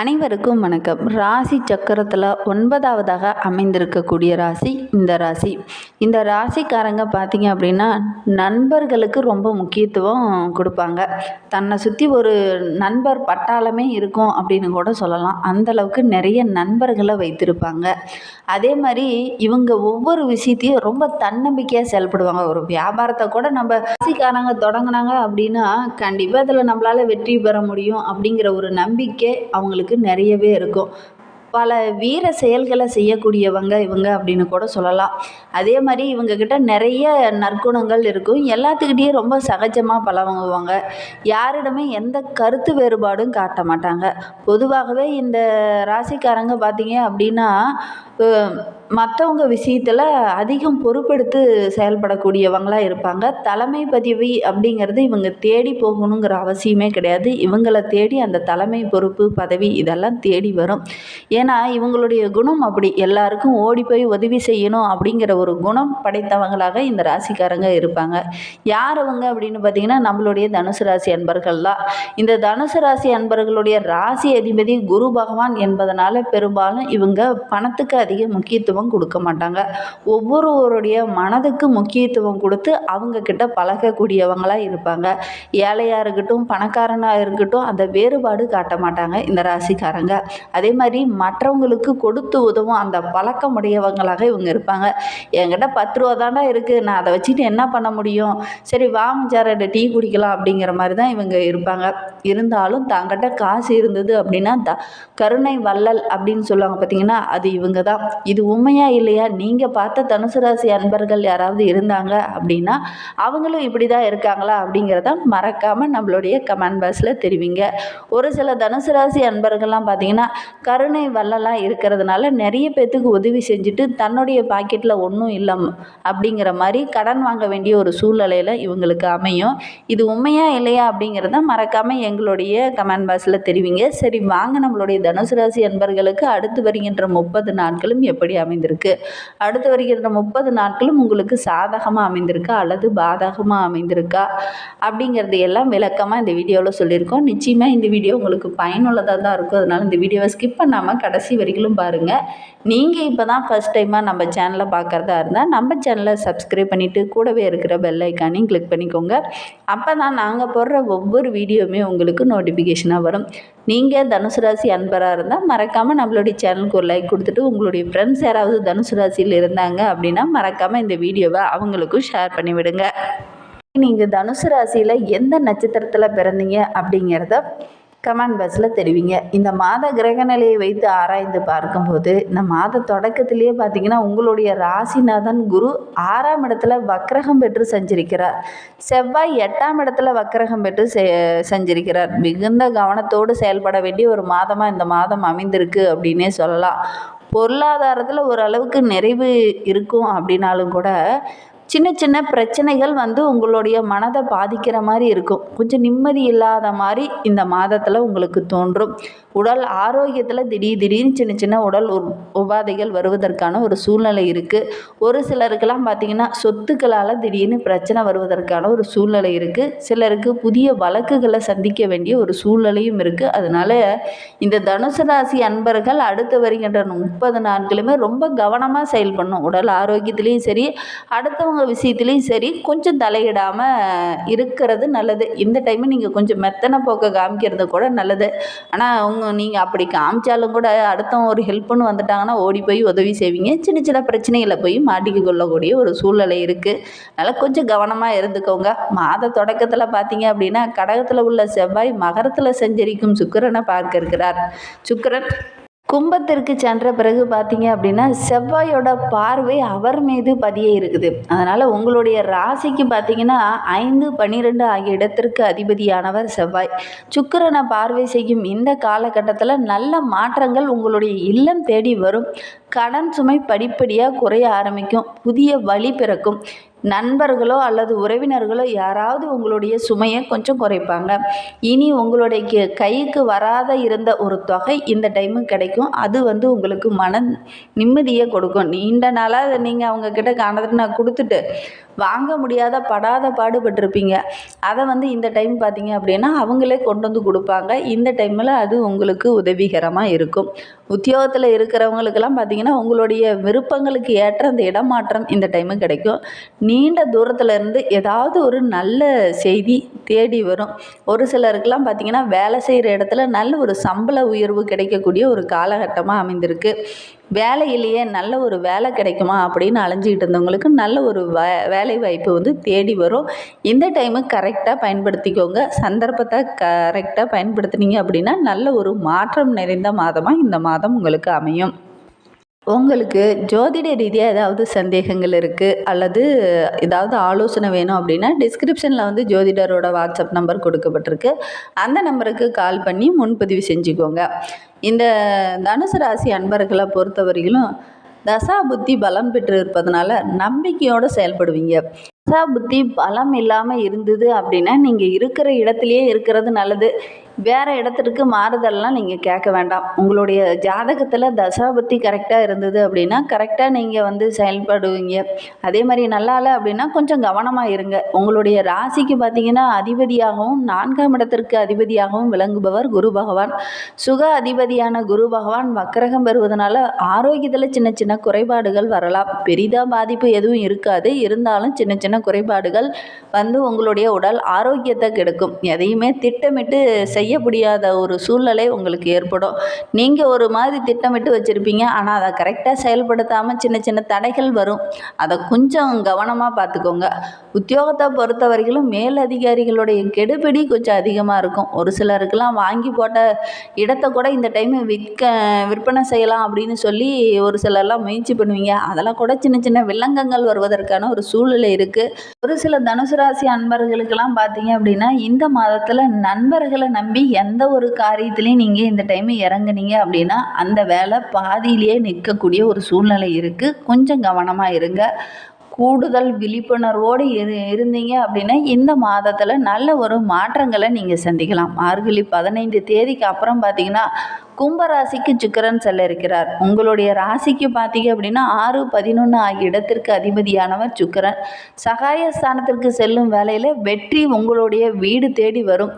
அனைவருக்கும் வணக்கம். ராசி சக்கரத்தில் ஒன்பதாவதாக அமைந்திருக்கக்கூடிய ராசி இந்த ராசி. இந்த ராசிக்காரங்க பார்த்தீங்க அப்படின்னா நண்பர்களுக்கு ரொம்ப முக்கியத்துவம் கொடுப்பாங்க. தன்னை சுற்றி ஒரு நண்பர் பட்டாளமே இருக்கும் அப்படின்னு கூட சொல்லலாம். அந்தளவுக்கு நிறைய நண்பர்களை வைத்திருப்பாங்க. அதே மாதிரி இவங்க ஒவ்வொரு விஷயத்தையும் ரொம்ப தன்னம்பிக்கையாக செயல்படுவாங்க. ஒரு வியாபாரத்தை கூட நம்ம ராசிக்காரங்க தொடங்கினாங்க அப்படின்னா கண்டிப்பாக அதில் நம்மளால் வெற்றி பெற முடியும் அப்படிங்கிற ஒரு நம்பிக்கை அவங்களுக்கு நிறையவே இருக்கும். பல வீர செயல்களை செய்யக்கூடியவங்க இவங்க அப்படின்னு கூட சொல்லலாம். அதே மாதிரி இவங்கக்கிட்ட நிறைய நற்குணங்கள் இருக்கும். எல்லாத்துக்கிட்டேயும் ரொம்ப சகஜமாக பழகுவாங்க. யாரிடமே எந்த கருத்து வேறுபாடும் காட்ட மாட்டாங்க. பொதுவாகவே இந்த ராசிக்காரங்க பார்த்தீங்க அப்படின்னா மற்றவங்க விஷயத்தில் அதிகம் பொறுப்பெடுத்து செயல்படக்கூடியவங்களாக இருப்பாங்க. தலைமை பதவி அப்படிங்கிறது இவங்க தேடி போகணுங்கிற அவசியமே கிடையாது. இவங்களை தேடி அந்த தலைமை பொறுப்பு பதவி இதெல்லாம் தேடி வரும். ஏன்னா இவங்களுடைய குணம் அப்படி. எல்லாருக்கும் ஓடி போய் உதவி செய்யணும் அப்படிங்கிற ஒரு குணம் படைத்தவங்களாக இந்த ராசிக்காரங்க இருப்பாங்க. யார் அவங்க அப்படின்னு பார்த்தீங்கன்னா நம்மளுடைய தனுசு ராசி அன்பர்கள் தான். இந்த தனுசு ராசி அன்பர்களுடைய ராசி அதிபதி குரு பகவான் என்பதனால பெரும்பாலும் இவங்க பணத்துக்கு அதிக முக்கியத்துவம் கொடுக்க மாட்டாங்க. ஒவ்வொருவருடைய மனதுக்கு முக்கியத்துவம் கொடுத்து அவங்க கிட்ட பழகக்கூடியவங்களாக இருப்பாங்க. ஏழையாக இருக்கட்டும் பணக்காரனாக இருக்கட்டும் அந்த வேறுபாடு காட்ட மாட்டாங்க இந்த ராசிக்காரங்க. அதே மாதிரி மற்றவங்களுக்கு கொடுத்து உதவும் அந்த பழக்கமுடையவங்களாக இவங்க இருப்பாங்க. என்கிட்ட பத்து ரூபா தாண்டா இருக்குது நான் அதை வச்சுட்டு என்ன பண்ண முடியும்? சரி வா மச்சான் டீ குடிக்கலாம் அப்படிங்கிற மாதிரி தான் இவங்க இருப்பாங்க. இருந்தாலும் தங்கிட்ட காசு இருந்தது அப்படின்னா த கருணை வள்ளல் அப்படின்னு சொல்லுவாங்க பார்த்தீங்கன்னா அது இவங்க தான். இது உண்மையா இல்லையா? நீங்கள் பார்த்த தனுசு ராசி அன்பர்கள் யாராவது இருந்தாங்க அப்படின்னா அவங்களும் இப்படி தான் இருக்காங்களா? அப்படிங்கிறத மறக்காமல் நம்மளுடைய கமெண்ட் பாக்ஸில் தெரிவிங்க. ஒரு சில தனுசு ராசி அன்பர்கள்லாம் பார்த்தீங்கன்னா கருணை வல்லலாம் இருக்கிறதுனால நிறைய பேர்த்துக்கு உதவி செஞ்சுட்டு தன்னுடைய பாக்கெட்டில் ஒன்றும் இல்லை அப்படிங்கிற மாதிரி கடன் வாங்க வேண்டிய ஒரு சூழ்நிலையில் இவங்களுக்கு அமையும். இது உண்மையா இல்லையா அப்படிங்கிறத மறக்காமல் எங்களுடைய கமெண்ட் பாக்ஸில் தெரிவிங்க. சரி வாங்க நம்மளுடைய தனுசு ராசி அன்பர்களுக்கு அடுத்து வருகின்ற முப்பது நாட்களும் எப்படி அமைந்திருக்கு? அடுத்து வருகிற முப்பது நாட்களும் உங்களுக்கு சாதகமாக அமைந்திருக்கா? அல்லது பாதகமாக அமைந்திருக்கா? அப்படிங்கிறது எல்லாம் விளக்கமாக இந்த வீடியோவில் சொல்லியிருக்கோம். நிச்சயமாக இந்த வீடியோ உங்களுக்கு பயனுள்ளதாக தான் இருக்கும். அதனால் இந்த வீடியோவை ஸ்கிப் பண்ணாமல் கடைசி வரைக்கும் பாருங்கள் நீங்கள் இப்போ தான் ஃபஸ்ட் டைமாக நம்ம சேனலை பார்க்குறதா இருந்தால் நம்ம சேனலை சப்ஸ்கிரைப் பண்ணிவிட்டு கூடவே இருக்கிற பெல் ஐக்கானையும் கிளிக் பண்ணிக்கோங்க. அப்போ தான் நாங்கள் போடுற ஒவ்வொரு வீடியோவுமே உங்களுக்கு நோட்டிஃபிகேஷனாக வரும். நீங்கள் தனுசு ராசி அன்பராக இருந்தால் மறக்காமல் நம்மளுடைய சேனலுக்கு ஒரு லைக் கொடுத்துட்டு உங்களுடைய ஃப்ரெண்ட்ஸ் யாராவது தனுசு ராசியில் இருந்தாங்க அப்படின்னா மறக்காமல் இந்த வீடியோவை அவங்களுக்கும் ஷேர் பண்ணிவிடுங்க நீங்கள் தனுசு ராசியில் எந்த நட்சத்திரத்தில் பிறந்தீங்க அப்படிங்கிறத கமெண்ட் பாக்ஸில் தெரிவிங்க. இந்த மாத கிரக நிலையை வைத்து ஆராய்ந்து பார்க்கும்போது இந்த மாத தொடக்கத்திலேயே பார்த்தீங்கன்னா உங்களுடைய ராசிநாதன் குரு ஆறாம் இடத்துல வக்ரகம் பெற்று சஞ்சரிக்கிறார். செவ்வாய் எட்டாம் இடத்துல வக்ரகம் பெற்று செ சஞ்சரிக்கிறார். மிகுந்த கவனத்தோடு செயல்பட வேண்டிய ஒரு மாதமாக இந்த மாதம் அமைந்திருக்கு அப்படின்னே சொல்லலாம். பொருளாதாரத்தில் ஓரளவுக்கு நிறைவு இருக்கும் அப்படின்னாலும் கூட சின்ன சின்ன பிரச்சனைகள் வந்து உங்களுடைய மனதை பாதிக்கிற மாதிரி இருக்கும். கொஞ்சம் நிம்மதி இல்லாத மாதிரி இந்த மாதத்தில் உங்களுக்கு தோன்றும். உடல் ஆரோக்கியத்தில் திடீர் திடீர்னு சின்ன சின்ன உடல் உபாதைகள் வருவதற்கான ஒரு சூழ்நிலை இருக்குது ஒரு சிலருக்கெல்லாம் பார்த்திங்கன்னா சொத்துக்களால் திடீர்னு பிரச்சனை வருவதற்கான ஒரு சூழ்நிலை இருக்குது சிலருக்கு புதிய வழக்குகளை சந்திக்க வேண்டிய ஒரு சூழ்நிலையும் இருக்குது அதனால் இந்த தனுசு ராசி அன்பர்கள் அடுத்து வருகின்ற முப்பது நாட்களுமே ரொம்ப கவனமாக செயல்படணும். உடல் ஆரோக்கியத்துலேயும் சரி அடுத்தவங்க விஷயத்துலேயும் சரி கொஞ்சம் தலையிடாமல் இருக்கிறது நல்லது. இந்த டைமு நீங்கள் கொஞ்சம் மெத்தனை போக்க காமிக்கிறது கூட நல்லது. ஆனால் அவங்க நீங்கள் அப்படி காமிச்சாலும் கூட அடுத்தவங்க ஒரு ஹெல்ப்புன்னு வந்துட்டாங்கன்னா ஓடி போய் உதவி செய்வீங்க. சின்ன சின்ன பிரச்சனைகளை போய் மாட்டிக்க கொள்ளக்கூடிய ஒரு சூழ்நிலை இருக்குது அதனால் கொஞ்சம் கவனமாக இருந்துக்கோங்க. மாத தொடக்கத்தில் பார்த்தீங்க அப்படின்னா கடகத்தில் உள்ள செவ்வாய் மகரத்தில் செஞ்சரிக்கும் சுக்கரனை பார்க்க இருக்கிறார். சுக்கரன் கும்பத்திற்கு சென்ற பிறகு பார்த்தீங்க அப்படின்னா செவ்வாயோட பார்வை அவர் மீது பதிய இருக்குது. அதனால் உங்களுடைய ராசிக்கு பார்த்தீங்கன்னா ஐந்து பன்னிரெண்டு ஆகிய இடத்திற்கு அதிபதியானவர் செவ்வாய். சுக்கரனை பார்வை செய்யும் இந்த காலகட்டத்தில் நல்ல மாற்றங்கள் உங்களுடைய இல்லம் தேடி வரும். கடன் சுமை படிப்படியாக குறைய ஆரம்பிக்கும். புதிய வழி பிறக்கும். நண்பர்களோ அல்லது உறவினர்களோ யாராவது உங்களுடைய சுமையை கொஞ்சம் குறைப்பாங்க. இனி உங்களுடைய கைக்கு வராத இருந்த ஒரு தொகை இந்த டைமு கிடைக்கும். அது வந்து உங்களுக்கு மன நிம்மதியை கொடுக்கும். நீண்ட நாளாக நீங்கள் அவங்கக்கிட்ட காணதுன்னு நான் கொடுத்துட்டு வாங்க முடியாத படாத பாடுபட்டிருப்பீங்க. அதை வந்து இந்த டைம் பார்த்தீங்க அப்படின்னா அவங்களே கொண்டு வந்து கொடுப்பாங்க. இந்த டைமில் அது உங்களுக்கு உதவிகரமாக இருக்கும். உத்தியோகத்தில் இருக்கிறவங்களுக்கெல்லாம் பார்த்தீங்கன்னா உங்களுடைய விருப்பங்களுக்கு ஏற்ற அந்த இடமாற்றம் இந்த டைமு கிடைக்கும். நீண்ட தூரத்தில் இருந்து ஏதாவது ஒரு நல்ல செய்தி தேடி வரும். ஒரு சிலருக்கெல்லாம் பார்த்தீங்கன்னா வேலை செய்கிற இடத்துல நல்ல ஒரு சம்பள உயர்வு கிடைக்கக்கூடிய ஒரு காலகட்டமாக அமைந்திருக்கு. வேலையிலேயே நல்ல ஒரு வேலை கிடைக்குமா அப்படின்னு அலைஞ்சிக்கிட்டு இருந்தவங்களுக்கு நல்ல ஒரு வே வேலை வாய்ப்பு வந்து தேடி வரும். இந்த டைமு கரெக்டாக பயன்படுத்திக்கோங்க. சந்தர்ப்பத்தை கரெக்டாக பயன்படுத்துனீங்க அப்படின்னா நல்ல ஒரு மாற்றம் நிறைந்த மாதமாக இந்த மாதம் உங்களுக்கு அமையும். உங்களுக்கு ஜோதிட ரீதியாக ஏதாவது சந்தேகங்கள் இருக்குது அல்லது ஏதாவது ஆலோசனை வேணும் அப்படின்னா டிஸ்கிரிப்ஷனில் வந்து ஜோதிடரோட வாட்ஸ்அப் நம்பர் கொடுக்கப்பட்டிருக்கு. அந்த நம்பருக்கு கால் பண்ணி முன்பதிவு செஞ்சுக்கோங்க. இந்த தனுசு ராசி அன்பர்களை பொறுத்தவரையிலும் தசா புத்தி பலம் பெற்று இருப்பதனால நம்பிக்கையோடு செயல்படுவீங்க. தசா புத்தி பலம் இல்லாமல் இருந்தது அப்படின்னா நீங்கள் இருக்கிற இடத்துலையே இருக்கிறது நல்லது. வேறு இடத்திற்கு மாறுதல்லாம் நீங்கள் கேட்க வேண்டாம். உங்களுடைய ஜாதகத்தில் தசாபத்தி கரெக்டாக இருந்தது அப்படின்னா கரெக்டாக நீங்கள் வந்து செயல்படுவீங்க. அதே மாதிரி நல்லா இல்லை அப்படின்னா கொஞ்சம் கவனமாக இருங்க. உங்களுடைய ராசிக்கு பார்த்தீங்கன்னா அதிபதியாகவும் நான்காம் இடத்திற்கு அதிபதியாகவும் விளங்குபவர் குரு பகவான். சுக அதிபதியான குரு பகவான் வக்கரகம் பெறுவதனால ஆரோக்கியத்தில் சின்ன சின்ன குறைபாடுகள் வரலாம். பெரிதாக பாதிப்பு எதுவும் இருக்காது. இருந்தாலும் சின்ன சின்ன குறைபாடுகள் வந்து உங்களுடைய உடல் ஆரோக்கியத்தை கெடுக்கும். எதையுமே திட்டமிட்டு செய்ய முடியாத ஒரு சூழ்நிலை உங்களுக்கு ஏற்படும். நீங்கள் ஒரு மாதிரி திட்டமிட்டு வச்சுருப்பீங்க. ஆனால் அதை கரெக்டாக செயல்படுத்தாமல் சின்ன சின்ன தடைகள் வரும். அதை கொஞ்சம் கவனமாக பார்த்துக்கோங்க. உத்தியோகத்தை பொறுத்த வரைக்கும் மேலதிகாரிகளுடைய கெடுபிடி கொஞ்சம் அதிகமாக இருக்கும். ஒரு சிலருக்கெல்லாம் வாங்கி போட்ட இடத்த கூட இந்த டைம் விற்க விற்பனை செய்யலாம் அப்படின்னு சொல்லி ஒரு சிலர்லாம் முயற்சி பண்ணுவீங்க. அதெல்லாம் கூட சின்ன சின்ன வில்லங்கங்கள் வருவதற்கான ஒரு சூழ்நிலை இருக்குது ஒரு சில தனுசு ராசி அன்பர்களுக்கெல்லாம் பார்த்தீங்க அப்படின்னா இந்த மாதத்தில் நண்பர்களை நம்பி எந்த ஒரு காரியத்துலேயும் நீங்கள் இந்த டைம் இறங்குனீங்க அப்படின்னா அந்த வேலை பாதியிலேயே நிற்கக்கூடிய ஒரு சூழ்நிலை இருக்குது கொஞ்சம் கவனமாக இருங்க. கூடுதல் விழிப்புணர்வோடு இரு இருந்தீங்க அப்படின்னா இந்த மாதத்தில் நல்ல ஒரு மாற்றங்களை நீங்கள் சந்திக்கலாம். மார்கழி பதினைந்து தேதிக்கு அப்புறம் பார்த்தீங்கன்னா கும்பராசிக்கு சுக்கிரன் செல்ல இருக்கிறார். உங்களுடைய ராசிக்கு பார்த்தீங்க அப்படின்னா ஆறு பதினொன்று ஆகிய இடத்திற்கு அதிபதியானவர் சுக்கிரன். சகாயஸ்தானத்திற்கு செல்லும் வேலையில் வெற்றி உங்களுடைய வீடு தேடி வரும்.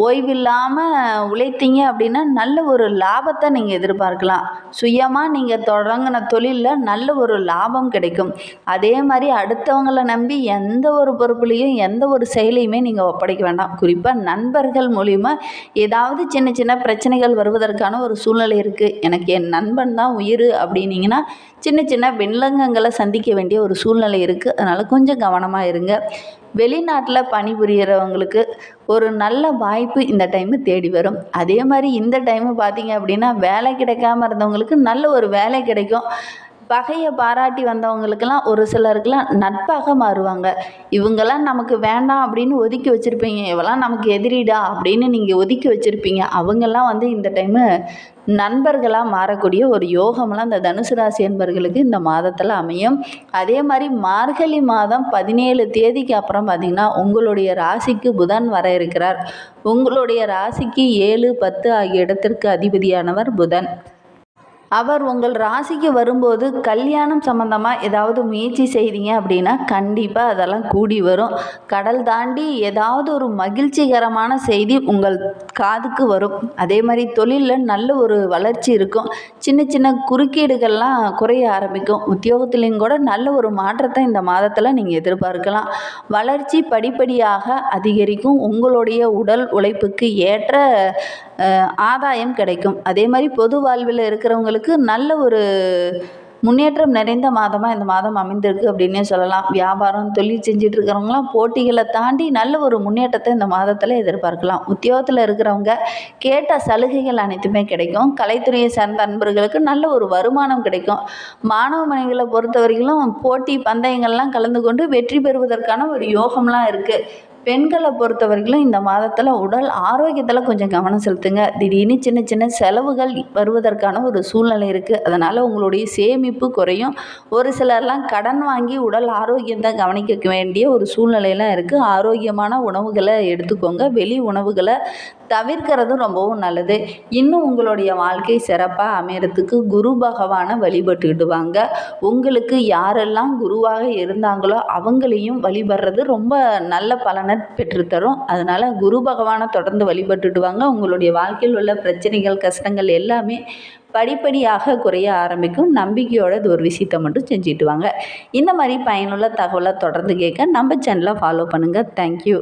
ஓய்வில்லாமல் உழைத்தீங்க அப்படின்னா நல்ல ஒரு லாபத்தை நீங்கள் எதிர்பார்க்கலாம். சுயமாக நீங்கள் தொடங்கின தொழிலில் நல்ல ஒரு லாபம் கிடைக்கும். அதே மாதிரி அடுத்தவங்களை நம்பி எந்த ஒரு பொறுப்புலையும் எந்த ஒரு செயலையுமே நீங்கள் ஒப்படைக்க வேண்டாம். குறிப்பாக நண்பர்கள் மூலிமா ஏதாவது சின்ன சின்ன பிரச்சனைகள் வருவதற்கான ஒரு சூழ்நிலை இருக்குது எனக்கு என் நண்பன் தான் உயிர் அப்படின்னீங்கன்னா சின்ன சின்ன வில்லங்கங்களை சந்திக்க வேண்டிய ஒரு சூழ்நிலை இருக்குது அதனால் கொஞ்சம் கவனமாக இருங்க. வெளிநாட்டில் பணிபுரியறவங்களுக்கு ஒரு நல்ல வாய்ப்பு இந்த டைமு தேடி வரும். அதே மாதிரி இந்த டைமு பார்த்தீங்க அப்படின்னா வேலை கிடைக்காம இருந்தவங்களுக்கு நல்ல ஒரு வேலை கிடைக்கும். பகையை பாராட்டி வந்தவங்களுக்கெல்லாம் ஒரு சிலருக்கெல்லாம் நட்பாக மாறுவாங்க. இவங்கெல்லாம் நமக்கு வேண்டாம் அப்படின்னு ஒதுக்கி வச்சுருப்பீங்க. இவெல்லாம் நமக்கு எதிரிடா அப்படின்னு நீங்கள் ஒதுக்கி வச்சுருப்பீங்க. அவங்கெல்லாம் வந்து இந்த டைமு நண்பர்களாக மாறக்கூடிய ஒரு யோகமெல்லாம் இந்த தனுசு ராசி என்பர்களுக்கு இந்த மாதத்தில் அமையும். அதே மாதிரி மார்கழி மாதம் பதினேழு தேதிக்கு அப்புறம் பார்த்திங்கன்னா உங்களுடைய ராசிக்கு புதன் வர இருக்கிறார். உங்களுடைய ராசிக்கு ஏழு பத்து ஆகிய இடத்திற்கு அதிபதியானவர் புதன். அவர் உங்கள் ராசிக்கு வரும்போது கல்யாணம் சம்மந்தமாக ஏதாவது முயற்சி செய்தீங்க அப்படின்னா கண்டிப்பாக அதெல்லாம் கூடி வரும். கடல் தாண்டி ஏதாவது ஒரு மகிழ்ச்சிகரமான செய்தி உங்கள் காதுக்கு வரும். அதே மாதிரி தொழிலில் நல்ல ஒரு வளர்ச்சி இருக்கும். சின்ன சின்ன குறுக்கீடுகள்லாம் குறைய ஆரம்பிக்கும். உத்தியோகத்துலேயும் கூட நல்ல ஒரு மாற்றத்தை இந்த மாதத்தில் நீங்கள் எதிர்பார்க்கலாம். வளர்ச்சி படிப்படியாக அதிகரிக்கும். உங்களுடைய உடல் உழைப்புக்கு ஏற்ற ஆதாயம் கிடைக்கும். அதே மாதிரி பொது வாழ்வில் இருக்கிறவங்களுக்கு நல்ல ஒரு முன்னேற்றம் நிறைந்த மாதமாக இந்த மாதம் அமைந்திருக்கு அப்படின்னே சொல்லலாம். வியாபாரம் தொழில் செஞ்சுட்டு இருக்கிறவங்களாம் போட்டிகளை தாண்டி நல்ல ஒரு முன்னேற்றத்தை இந்த மாதத்தில் எதிர்பார்க்கலாம். உத்தியோகத்தில் இருக்கிறவங்க கேட்ட சலுகைகள் அனைத்துமே கிடைக்கும். கலைத்துறையை சார்ந்த அன்பர்களுக்கு நல்ல ஒரு வருமானம் கிடைக்கும். மாணவ மனைவிகளை பொறுத்த வரைக்கும் போட்டி பந்தயங்கள்லாம் கலந்து கொண்டு வெற்றி பெறுவதற்கான ஒரு யோகம்லாம் இருக்குது பெண்களை பொறுத்தவரைகளும் இந்த மாதத்தில் உடல் ஆரோக்கியத்தில் கொஞ்சம் கவனம் செலுத்துங்க. திடீர்னு சின்ன சின்ன செலவுகள் வருவதற்கான ஒரு சூழ்நிலை இருக்குது அதனால் உங்களுடைய சேமிப்பு குறையும். ஒரு சிலர்லாம் கடன் வாங்கி உடல் ஆரோக்கியத்தை கவனிக்க வேண்டிய ஒரு சூழ்நிலையெல்லாம் இருக்குது ஆரோக்கியமான உணவுகளை எடுத்துக்கோங்க. வெளி உணவுகளை தவிர்க்கிறதும் ரொம்பவும் நல்லது. இன்னும் உங்களுடைய வாழ்க்கை சிறப்பாக அமையறதுக்கு குரு பகவானை வழிபட்டுக்கிட்டு வாங்க உங்களுக்கு யாரெல்லாம் குருவாக இருந்தாங்களோ அவங்களையும் வழிபடுறது ரொம்ப நல்ல பலனை பெற்றுத்தரும். அதனால் குரு பகவானை தொடர்ந்து வழிபட்டுட்டு வாங்க உங்களுடைய வாழ்க்கையில் உள்ள பிரச்சனைகள் கஷ்டங்கள் எல்லாமே படிப்படியாக குறைய ஆரம்பிக்கும். நம்பிக்கையோட இது ஒரு விஷயத்தை மட்டும் செஞ்சுட்டு வாங்க. இந்த மாதிரி பயனுள்ள தகவலை தொடர்ந்து கேட்க நம்ம சேனலை ஃபாலோ பண்ணுங்கள் தேங்க்யூ